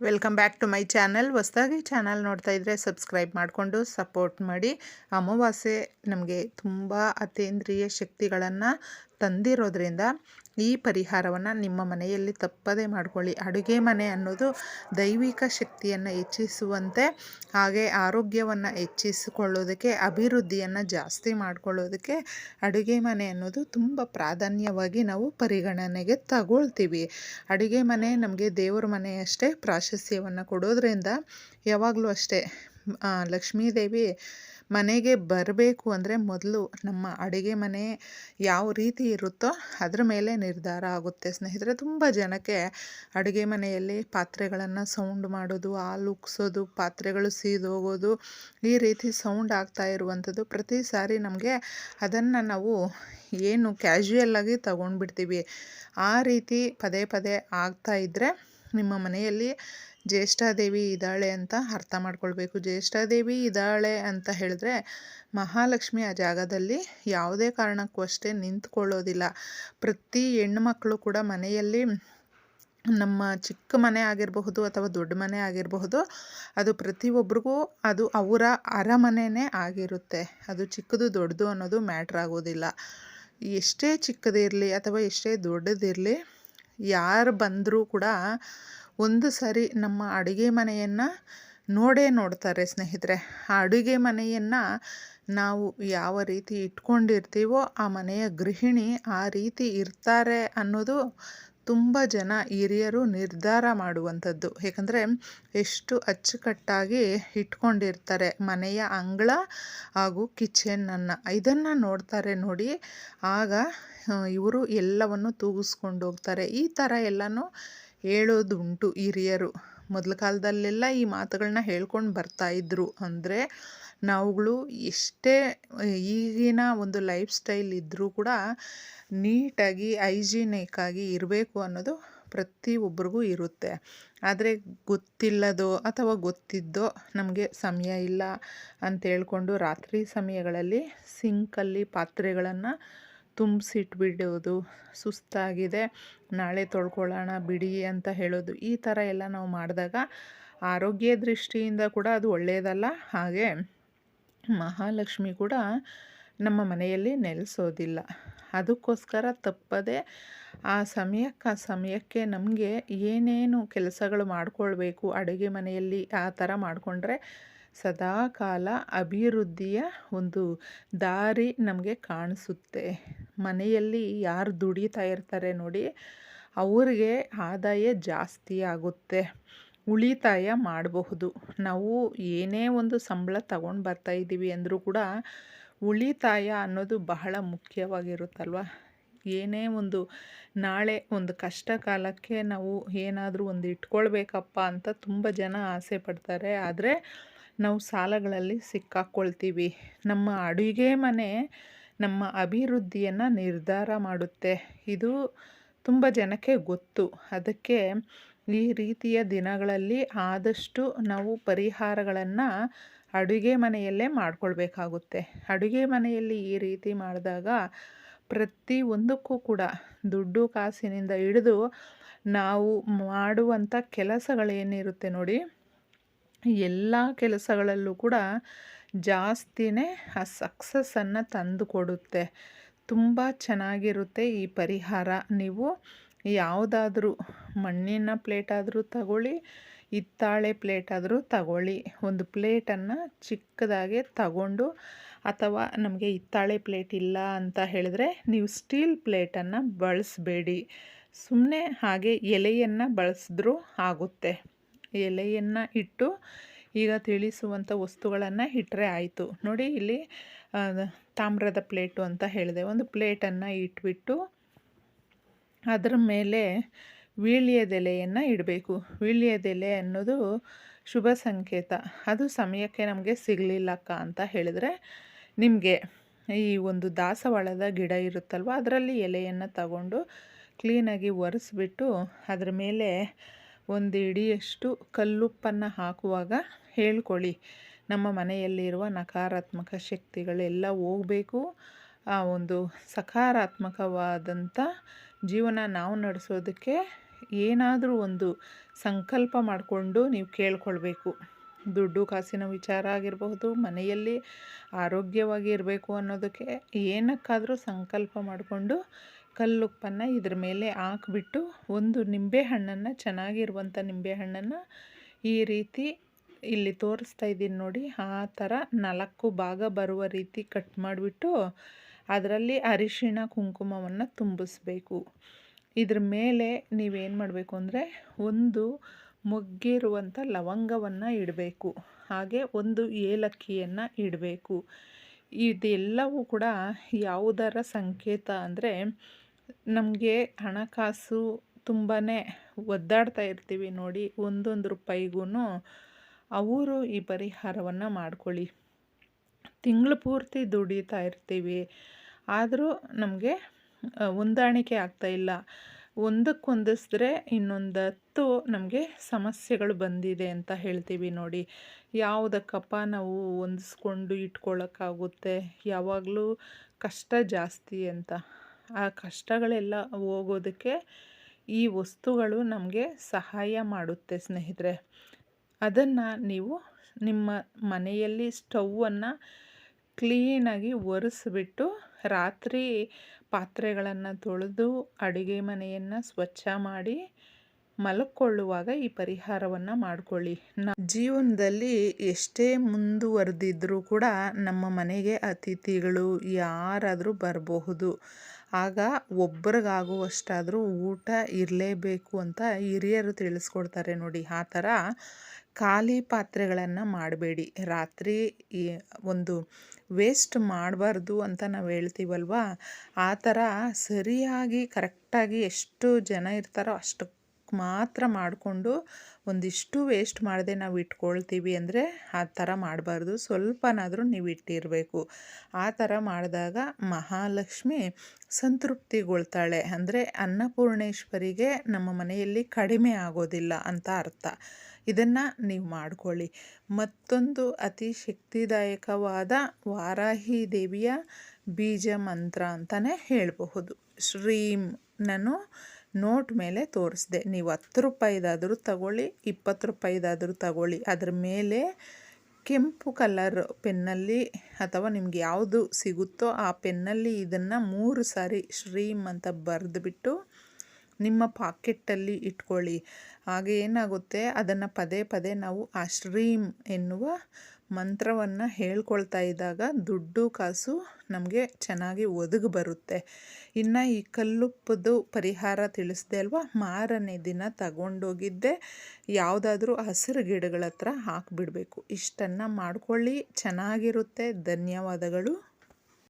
Welcome back to my channel ಹೊಸ್ದಾಗಿ channel ನೋಡ್ತಾ ಇದ್ದರೆ ಸಬ್ಸ್ಕ್ರೈಬ್ ಮಾಡಿಕೊಂಡು ಸಪೋರ್ಟ್ ಮಾಡಿ. ಅಮಾವಾಸ್ಯೆ ನಮಗೆ ತುಂಬ ಅತೀಂದ್ರಿಯ ಶಕ್ತಿಗಳನ್ನು ತಂದಿರೋದ್ರಿಂದ ಈ ಪರಿಹಾರವನ್ನು ನಿಮ್ಮ ಮನೆಯಲ್ಲಿ ತಪ್ಪದೇ ಮಾಡ್ಕೊಳ್ಳಿ. ಅಡುಗೆ ಮನೆ ಅನ್ನೋದು ದೈವಿಕ ಶಕ್ತಿಯನ್ನು ಹೆಚ್ಚಿಸುವಂತೆ, ಹಾಗೆ ಆರೋಗ್ಯವನ್ನು ಹೆಚ್ಚಿಸಿಕೊಳ್ಳೋದಕ್ಕೆ, ಅಭಿವೃದ್ಧಿಯನ್ನು ಜಾಸ್ತಿ ಮಾಡಿಕೊಳ್ಳೋದಕ್ಕೆ ಅಡುಗೆ ಮನೆ ಅನ್ನೋದು ತುಂಬ ಪ್ರಾಧಾನ್ಯವಾಗಿ ನಾವು ಪರಿಗಣನೆಗೆ ತಗೊಳ್ತೀವಿ. ಅಡುಗೆ ಮನೆ ನಮಗೆ ದೇವರ ಮನೆಯಷ್ಟೇ ಪ್ರಾಶಸ್ತ್ಯವನ್ನು ಕೊಡೋದ್ರಿಂದ ಯಾವಾಗಲೂ ಅಷ್ಟೇ. ಲಕ್ಷ್ಮೀದೇವಿ ಮನೆಗೆ ಬರಬೇಕು ಅಂದರೆ ಮೊದಲು ನಮ್ಮ ಅಡುಗೆ ಮನೆ ಯಾವ ರೀತಿ ಇರುತ್ತೋ ಅದರ ಮೇಲೆ ನಿರ್ಧಾರ ಆಗುತ್ತೆ. ಸ್ನೇಹಿತರೆ, ತುಂಬ ಜನಕ್ಕೆ ಅಡುಗೆ ಮನೆಯಲ್ಲಿ ಪಾತ್ರೆಗಳನ್ನು ಸೌಂಡ್ ಮಾಡೋದು ಹಾಲು ಉಕ್ಸೋದು ಪಾತ್ರೆಗಳು ಸೀದೋಗೋದು ಈ ರೀತಿ ಸೌಂಡ್ ಆಗ್ತಾ ಇರುವಂಥದ್ದು ಪ್ರತಿ ಸಾರಿ ನಮಗೆ ಅದನ್ನು ನಾವು ಏನು ಕ್ಯಾಶುಯಲ್ಲಾಗಿ ತಗೊಂಡ್ಬಿಡ್ತೀವಿ. ಆ ರೀತಿ ಪದೇ ಪದೇ ಆಗ್ತಾ ಇದ್ದರೆ ನಿಮ್ಮ ಮನೆಯಲ್ಲಿ ಜ್ಯೇಷ್ಠಾದೇವಿ ಇದ್ದಾಳೆ ಅಂತ ಅರ್ಥ ಮಾಡ್ಕೊಳ್ಬೇಕು. ಜ್ಯೇಷ್ಠಾದೇವಿ ಇದ್ದಾಳೆ ಅಂತ ಹೇಳಿದ್ರೆ ಮಹಾಲಕ್ಷ್ಮಿ ಆ ಜಾಗದಲ್ಲಿ ಯಾವುದೇ ಕಾರಣಕ್ಕೂ ಅಷ್ಟೇ ನಿಂತ್ಕೊಳ್ಳೋದಿಲ್ಲ. ಪ್ರತಿ ಹೆಣ್ಮಕ್ಳು ಕೂಡ ಮನೆಯಲ್ಲಿ ನಮ್ಮ ಚಿಕ್ಕ ಮನೆ ಆಗಿರಬಹುದು ಅಥವಾ ದೊಡ್ಡ ಮನೆ ಆಗಿರಬಹುದು, ಅದು ಪ್ರತಿಯೊಬ್ಬರಿಗೂ ಅದು ಅವರ ಅರಮನೆನೇ ಆಗಿರುತ್ತೆ. ಅದು ಚಿಕ್ಕದು ದೊಡ್ಡದು ಅನ್ನೋದು ಮ್ಯಾಟ್ರ್ ಆಗೋದಿಲ್ಲ. ಎಷ್ಟೇ ಚಿಕ್ಕದಿರಲಿ ಅಥವಾ ಎಷ್ಟೇ ದೊಡ್ಡದಿರಲಿ, ಯಾರು ಬಂದರೂ ಕೂಡ ಒಂದು ಸಾರಿ ನಮ್ಮ ಅಡುಗೆ ಮನೆಯನ್ನು ನೋಡೇ ನೋಡ್ತಾರೆ ಸ್ನೇಹಿತರೆ. ಆ ಅಡುಗೆ ಮನೆಯನ್ನು ನಾವು ಯಾವ ರೀತಿ ಇಟ್ಕೊಂಡಿರ್ತೀವೋ ಆ ಮನೆಯ ಗೃಹಿಣಿ ಆ ರೀತಿ ಇರ್ತಾರೆ ಅನ್ನೋದು ತುಂಬ ಜನ ಹಿರಿಯರು ನಿರ್ಧಾರ ಮಾಡುವಂಥದ್ದು. ಏಕೆಂದರೆ ಎಷ್ಟು ಅಚ್ಚುಕಟ್ಟಾಗಿ ಇಟ್ಕೊಂಡಿರ್ತಾರೆ ಮನೆಯ ಅಂಗಳ ಹಾಗೂ ಕಿಚನನ್ನು. ಇದನ್ನು ನೋಡ್ತಾರೆ ನೋಡಿ, ಆಗ ಇವರು ಎಲ್ಲವನ್ನು ತೂಗಿಸ್ಕೊಂಡು ಹೋಗ್ತಾರೆ. ಈ ಥರ ಎಲ್ಲನೂ ಹೇಳೋದುಂಟು ಹಿರಿಯರು. ಮೊದಲ ಕಾಲದಲ್ಲೆಲ್ಲ ಈ ಮಾತುಗಳನ್ನ ಹೇಳ್ಕೊಂಡು ಬರ್ತಾಯಿದ್ರು ಅಂದರೆ ನಾವುಗಳು ಎಷ್ಟೇ, ಈಗಿನ ಒಂದು ಲೈಫ್ ಸ್ಟೈಲ್ ಇದ್ದರೂ ಕೂಡ ನೀಟಾಗಿ ಹೈಜಿನಿಕ್ಕಾಗಿ ಇರಬೇಕು ಅನ್ನೋದು ಪ್ರತಿ ಒಬ್ರಿಗೂ ಇರುತ್ತೆ. ಆದರೆ ಗೊತ್ತಿಲ್ಲದೋ ಅಥವಾ ಗೊತ್ತಿದ್ದೋ ನಮಗೆ ಸಮಯ ಇಲ್ಲ ಅಂತ ಹೇಳ್ಕೊಂಡು ರಾತ್ರಿ ಸಮಯಗಳಲ್ಲಿ ಸಿಂಕಲ್ಲಿ ಪಾತ್ರೆಗಳನ್ನು ತುಂಬಿಸಿಟ್ಬಿಡೋದು ಸುಸ್ತಾಗಿದೆ. ನಾಳೆ ತೊಳ್ಕೊಳ್ಳೋಣ ಬಿಡಿ ಅಂತ ಹೇಳೋದು. ಈ ಥರ ಎಲ್ಲ ನಾವು ಮಾಡಿದಾಗ ಆರೋಗ್ಯ ದೃಷ್ಟಿಯಿಂದ ಕೂಡ ಅದು ಒಳ್ಳೆಯದಲ್ಲ ಹಾಗೆ ಮಹಾಲಕ್ಷ್ಮಿ ಕೂಡ ನಮ್ಮ ಮನೆಯಲ್ಲಿ ನೆಲೆಸೋದಿಲ್ಲ. ಅದಕ್ಕೋಸ್ಕರ ತಪ್ಪದೆ ಆ ಸಮಯಕ್ಕೆ ಆ ಸಮಯಕ್ಕೆ ನಮಗೆ ಏನೇನು ಕೆಲಸಗಳು ಮಾಡಿಕೊಳ್ಬೇಕು, ಅಡುಗೆ ಮನೆಯಲ್ಲಿ ಆ ಥರ ಮಾಡಿಕೊಂಡ್ರೆ ಸದಾಕಾಲ ಅಭಿವೃದ್ಧಿಯ ಒಂದು ದಾರಿ ನಮಗೆ ಕಾಣಿಸುತ್ತೆ. ಮನೆಯಲ್ಲಿ ಯಾರು ದುಡಿತಾ ಇರ್ತಾರೆ ನೋಡಿ, ಅವ್ರಿಗೆ ಆದಾಯ ಜಾಸ್ತಿ ಆಗುತ್ತೆ. ಉಳಿತಾಯ ಮಾಡಬಹುದು. ನಾವು ಏನೇ ಒಂದು ಸಂಬಳ ತಗೊಂಡು ಬರ್ತಾ ಇದ್ದೀವಿ ಅಂದರೂ ಕೂಡ ಉಳಿತಾಯ ಅನ್ನೋದು ಬಹಳ ಮುಖ್ಯವಾಗಿರುತ್ತಲ್ವ? ಏನೇ ಒಂದು ನಾಳೆ ಒಂದು ಕಷ್ಟ ಕಾಲಕ್ಕೆ ನಾವು ಏನಾದರೂ ಒಂದು ಇಟ್ಕೊಳ್ಬೇಕಪ್ಪ ಅಂತ ತುಂಬ ಜನ ಆಸೆ ಪಡ್ತಾರೆ. ಆದರೆ ನಾವು ಸಾಲಗಳಲ್ಲಿ ಸಿಕ್ಕಾಕ್ಕೊಳ್ತೀವಿ ನಮ್ಮ ಅಡುಗೆ ಮನೆ ನಮ್ಮ ಅಭಿವೃದ್ಧಿಯನ್ನು ನಿರ್ಧಾರ ಮಾಡುತ್ತೆ. ಇದು ತುಂಬ ಜನಕ್ಕೆ ಗೊತ್ತು. ಅದಕ್ಕೆ ಈ ರೀತಿಯ ದಿನಗಳಲ್ಲಿ ಆದಷ್ಟು ನಾವು ಪರಿಹಾರಗಳನ್ನು ಅಡುಗೆ ಮನೆಯಲ್ಲೇ ಮಾಡಿಕೊಳ್ಬೇಕಾಗುತ್ತೆ. ಅಡುಗೆ ಮನೆಯಲ್ಲಿ ಈ ರೀತಿ ಮಾಡಿದಾಗ ಪ್ರತಿ ಒಂದಕ್ಕೂ ಕೂಡ ದುಡ್ಡು ಕಾಸಿನಿಂದ ಹಿಡಿದು ನಾವು ಮಾಡುವಂಥ ಕೆಲಸಗಳೇನಿರುತ್ತೆ ನೋಡಿ ಎಲ್ಲ ಕೆಲಸಗಳಲ್ಲೂ ಕೂಡ ಜಾಸ್ತಿನೇ ಆ ಸಕ್ಸಸ್ಸನ್ನು ತಂದು ಕೊಡುತ್ತೆ. ತುಂಬ ಚೆನ್ನಾಗಿರುತ್ತೆ ಈ ಪರಿಹಾರ. ನೀವು ಯಾವುದಾದ್ರೂ ಮಣ್ಣಿನ ಪ್ಲೇಟಾದರೂ ತಗೊಳ್ಳಿ, ಹಿತ್ತಾಳೆ ಪ್ಲೇಟಾದರೂ ತಗೊಳ್ಳಿ. ಒಂದು ಪ್ಲೇಟನ್ನು ಚಿಕ್ಕದಾಗೆ ತಗೊಂಡು ಅಥವಾ ನಮಗೆ ಹಿತ್ತಾಳೆ ಪ್ಲೇಟ್ ಇಲ್ಲ ಅಂತ ಹೇಳಿದ್ರೆ ನೀವು ಸ್ಟೀಲ್ ಪ್ಲೇಟನ್ನು ಬಳಸಬೇಡಿ. ಸುಮ್ಮನೆ ಹಾಗೆ ಎಲೆಯನ್ನು ಬಳಸಿದ್ರೂ ಆಗುತ್ತೆ. ಎಲೆಯನ್ನು ಇಟ್ಟು ಈಗ ತಿಳಿಸುವಂಥ ವಸ್ತುಗಳನ್ನು ಇಟ್ಟರೆ ಆಯಿತು. ನೋಡಿ ಇಲ್ಲಿ ತಾಮ್ರದ ಪ್ಲೇಟು ಅಂತ ಹೇಳಿದೆ. ಒಂದು ಪ್ಲೇಟನ್ನು ಇಟ್ಬಿಟ್ಟು ಅದರ ಮೇಲೆ ವೀಳ್ಯದೆಲೆಯನ್ನು ಇಡಬೇಕು. ವೀಳ್ಯದೆಲೆ ಅನ್ನೋದು ಶುಭ ಸಂಕೇತ. ಅದು ಸಮಯಕ್ಕೆ ನಮಗೆ ಸಿಗಲಿಲ್ಲಕ್ಕ ಅಂತ ಹೇಳಿದ್ರೆ ನಿಮಗೆ ಈ ಒಂದು ದಾಸವಾಳದ ಗಿಡ ಇರುತ್ತಲ್ವ, ಅದರಲ್ಲಿ ಎಲೆಯನ್ನು ತಗೊಂಡು ಕ್ಲೀನಾಗಿ ಒರೆಸ್ಬಿಟ್ಟು ಅದರ ಮೇಲೆ ಒಂದು ಇಡಿಯಷ್ಟು ಕಲ್ಲುಪ್ಪನ್ನು ಹಾಕುವಾಗ ಹೇಳ್ಕೊಳ್ಳಿ. ನಮ್ಮ ಮನೆಯಲ್ಲಿರುವ ನಕಾರಾತ್ಮಕ ಶಕ್ತಿಗಳೆಲ್ಲ ಹೋಗಬೇಕು. ಆ ಒಂದು ಸಕಾರಾತ್ಮಕವಾದಂಥ ಜೀವನ ನಾವು ನಡೆಸೋದಕ್ಕೆ ಏನಾದರೂ ಒಂದು ಸಂಕಲ್ಪ ಮಾಡಿಕೊಂಡು ನೀವು ಕೇಳ್ಕೊಳ್ಬೇಕು. ದುಡ್ಡು ಕಾಸಿನ ವಿಚಾರ ಆಗಿರಬಹುದು, ಮನೆಯಲ್ಲಿ ಆರೋಗ್ಯವಾಗಿ ಇರಬೇಕು ಅನ್ನೋದಕ್ಕೆ ಏನಕ್ಕಾದರೂ ಸಂಕಲ್ಪ ಮಾಡಿಕೊಂಡು ಕಲ್ಲುಪ್ಪನ್ನು ಇದ್ರ ಮೇಲೆ ಹಾಕ್ಬಿಟ್ಟು ಒಂದು ನಿಂಬೆಹಣ್ಣನ್ನು ಚೆನ್ನಾಗಿರುವಂಥ ನಿಂಬೆಹಣ್ಣನ್ನು ಈ ರೀತಿ ಇಲ್ಲಿ ತೋರಿಸ್ತಾ ಇದ್ದೀನಿ ನೋಡಿ. ಆ ಥರ ನಾಲ್ಕು ಭಾಗ ಬರುವ ರೀತಿ ಕಟ್ ಮಾಡಿಬಿಟ್ಟು ಅದರಲ್ಲಿ ಅರಿಶಿಣ, ಕುಂಕುಮವನ್ನು ತುಂಬಿಸ್ಬೇಕು. ಇದ್ರ ಮೇಲೆ ನೀವೇನು ಮಾಡಬೇಕು ಅಂದರೆ ಒಂದು ಮೊಗ್ಗಿರುವಂಥ ಲವಂಗವನ್ನು ಇಡಬೇಕು. ಹಾಗೆ ಒಂದು ಏಲಕ್ಕಿಯನ್ನು ಇಡಬೇಕು. ಇದೆಲ್ಲವೂ ಕೂಡ ಯಾವುದರ ಸಂಕೇತ ಅಂದರೆ ನಮಗೆ ಹಣಕಾಸು ತುಂಬಾ ಒದ್ದಾಡ್ತಾ ಇರ್ತೀವಿ ನೋಡಿ, ಒಂದೊಂದು ರೂಪಾಯಿಗೂ ಅವರು ಈ ಪರಿಹಾರವನ್ನು ಮಾಡ್ಕೊಳ್ಳಿ. ತಿಂಗಳು ಪೂರ್ತಿ ದುಡಿತಾ ಇರ್ತೀವಿ. ಆದರೂ ನಮಗೆ ಹೊಂದಾಣಿಕೆ ಆಗ್ತಾಯಿಲ್ಲ ಒಂದಕ್ಕೆ ಹೊಂದಿಸಿದ್ರೆ ಇನ್ನೊಂದು ಹತ್ತು ನಮಗೆ ಸಮಸ್ಯೆಗಳು ಬಂದಿದೆ ಅಂತ ಹೇಳ್ತೀವಿ ನೋಡಿ. ಯಾವುದಕ್ಕಪ್ಪ ನಾವು ಹೊಂದಿಸ್ಕೊಂಡು ಇಟ್ಕೊಳ್ಳೋಕ್ಕಾಗುತ್ತೆ ಯಾವಾಗಲೂ ಕಷ್ಟ ಜಾಸ್ತಿ ಅಂತ. ಆ ಕಷ್ಟಗಳೆಲ್ಲ ಹೋಗೋದಕ್ಕೆ ಈ ವಸ್ತುಗಳು ನಮಗೆ ಸಹಾಯ ಮಾಡುತ್ತೆ ಸ್ನೇಹಿತರೆ. ಅದನ್ನು ನೀವು ನಿಮ್ಮ ಮನೆಯಲ್ಲಿ ಸ್ಟವನ್ನು ಕ್ಲೀನಾಗಿ ಒರೆಸಿಬಿಟ್ಟು ರಾತ್ರಿ ಪಾತ್ರೆಗಳನ್ನು ತೊಳೆದು ಅಡುಗೆ ಮನೆಯನ್ನು ಸ್ವಚ್ಛ ಮಾಡಿ ಮಲ್ಕೊಳ್ಳುವಾಗ ಈ ಪರಿಹಾರವನ್ನು ಮಾಡಿಕೊಳ್ಳಿ. ನ ಜೀವನದಲ್ಲಿ ಎಷ್ಟೇ ಮುಂದುವರೆದಿದ್ದರೂ ಕೂಡ ನಮ್ಮ ಮನೆಗೆ ಅತಿಥಿಗಳು ಯಾರಾದರೂ ಬರಬಹುದು. ಆಗ ಒಬ್ರಿಗಾಗುವಷ್ಟಾದರೂ ಊಟ ಇರಲೇಬೇಕು ಅಂತ ಹಿರಿಯರು ತಿಳಿಸ್ಕೊಡ್ತಾರೆ ನೋಡಿ. ಆ ಥರ ಖಾಲಿ ಪಾತ್ರೆಗಳನ್ನು ಮಾಡಬೇಡಿ. ರಾತ್ರಿ ಒಂದು ವೇಸ್ಟ್ ಮಾಡಬಾರ್ದು ಅಂತ ನಾವು ಹೇಳ್ತೀವಲ್ವಾ? ಆ ಥರ ಸರಿಯಾಗಿ, ಕರೆಕ್ಟಾಗಿ ಎಷ್ಟು ಜನ ಇರ್ತಾರೋ ಅಷ್ಟಕ್ಕೆ ಮಾತ್ರ ಮಾಡಿಕೊಂಡು ಒಂದಿಷ್ಟು ವೇಸ್ಟ್ ಮಾಡದೆ ನಾವು ಇಟ್ಕೊಳ್ತೀವಿ ಅಂದರೆ ಆ ಥರ ಮಾಡಬಾರ್ದು. ಸ್ವಲ್ಪನಾದರೂ ನೀವು ಇಟ್ಟಿರಬೇಕು. ಆ ಥರ ಮಾಡಿದಾಗ ಮಹಾಲಕ್ಷ್ಮಿ ಸಂತೃಪ್ತಿಗೊಳ್ತಾಳೆ. ಅಂದರೆ ಅನ್ನಪೂರ್ಣೇಶ್ವರಿಗೆ ನಮ್ಮ ಮನೆಯಲ್ಲಿ ಕಡಿಮೆ ಆಗೋದಿಲ್ಲ ಅಂತ ಅರ್ಥ. ಇದನ್ನು ನೀವು ಮಾಡಿಕೊಳ್ಳಿ. ಮತ್ತೊಂದು ಅತಿ ಶಕ್ತಿದಾಯಕವಾದ ವಾರಾಹಿ ದೇವಿಯ ಬೀಜ ಮಂತ್ರ ಅಂತಲೇ ಹೇಳಬಹುದು. ಶ್ರೀಂ ನಾನು ನೋಟ್ ಮೇಲೆ ತೋರಿಸ್ದೆ. ನೀವು ಹತ್ತು ರೂಪಾಯಿದಾದರೂ ತಗೊಳ್ಳಿ, ಇಪ್ಪತ್ತು ರೂಪಾಯಿದಾದರೂ ತಗೊಳ್ಳಿ. ಅದ್ರ ಮೇಲೆ ಕೆಂಪು ಕಲರ್ ಪೆನ್ನಲ್ಲಿ ಅಥವಾ ನಿಮ್ಗೆ ಯಾವುದು ಸಿಗುತ್ತೋ ಆ ಪೆನ್ನಲ್ಲಿ ಇದನ್ನು ಮೂರು ಸಾರಿ ಶ್ರೀಮ್ ಅಂತ ಬರೆದುಬಿಟ್ಟು ನಿಮ್ಮ ಪಾಕೆಟ್ಟಲ್ಲಿ ಇಟ್ಕೊಳ್ಳಿ. ಹಾಗೆ ಏನಾಗುತ್ತೆ? ಅದನ್ನು ಪದೇ ಪದೇ ನಾವು ಆ ಶ್ರೀಮ್ ಎನ್ನುವ ಮಂತ್ರವನ್ನು ಹೇಳ್ಕೊಳ್ತಾ ಇದ್ದಾಗ ದುಡ್ಡು ಕಾಸು ನಮಗೆ ಚೆನ್ನಾಗಿ ಒದಗಿ ಬರುತ್ತೆ. ಇನ್ನು ಈ ಕಲ್ಲುಪ್ಪದು ಪರಿಹಾರ ತಿಳಿಸ್ದೆ ಅಲ್ವಾ? ಮಾರನೇ ದಿನ ತಗೊಂಡೋಗಿದ್ದೆ. ಯಾವುದಾದ್ರೂ ಹಸಿರು ಗಿಡಗಳ ಹತ್ರ ಹಾಕಿಬಿಡಬೇಕು. ಇಷ್ಟನ್ನು ಮಾಡ್ಕೊಳ್ಳಿ. ಚೆನ್ನಾಗಿರುತ್ತೆ. ಧನ್ಯವಾದಗಳು.